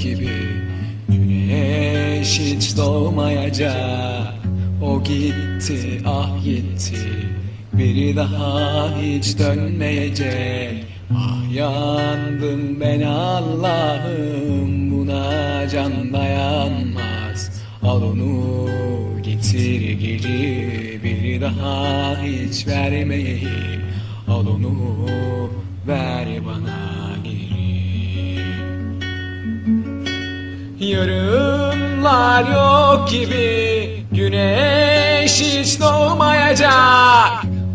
gibi Güneş hiç doğmayacak. O gitti ah gitti Biri daha hiç dönmeyecek. Ah yandım ben Allah'ım Buna can dayanmaz. Al onu getir geri Biri daha hiç vermeyeyim Al onu ver bana Yarınlar yok gibi Güneş hiç doğmayacak.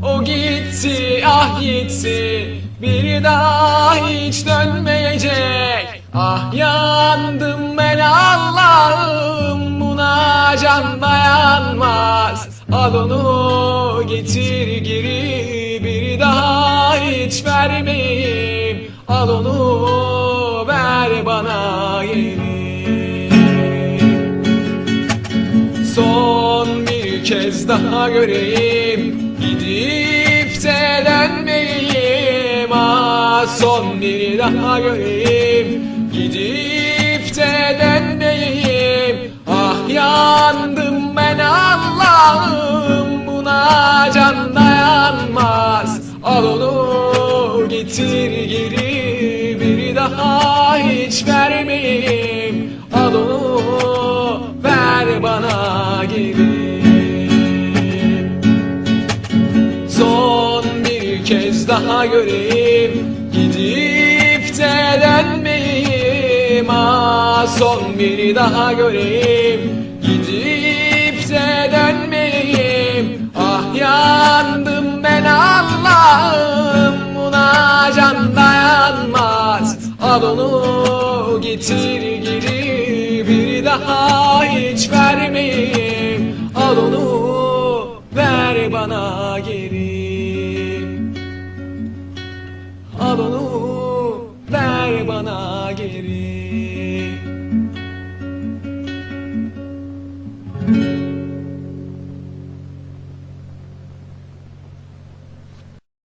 O gitti ah gitti Bir daha hiç dönmeyecek. Ah yandım ben Allah'ım Buna can dayanmaz. Al onu getir geri Bir daha hiç vermeyeyim. Al onu ver bana geri kez daha göreyim. Gidip de dönmeyeyim Ah son bir daha göreyim. Gidip de dönmeyeyim Ah yandım ben Allah'ım. Buna can dayanmaz. Al onu getir geri. Bir daha hiç vermeyeyim daha göreyim. Gidip de dönmeyeyim Ah son bir daha göreyim. Gidip de dönmeyeyim Ah yandım ben Allah'ım. Buna can dayanmaz. Al onu getir geri. Bir daha hiç vermeyeyim. Al onu ver bana geri Abba,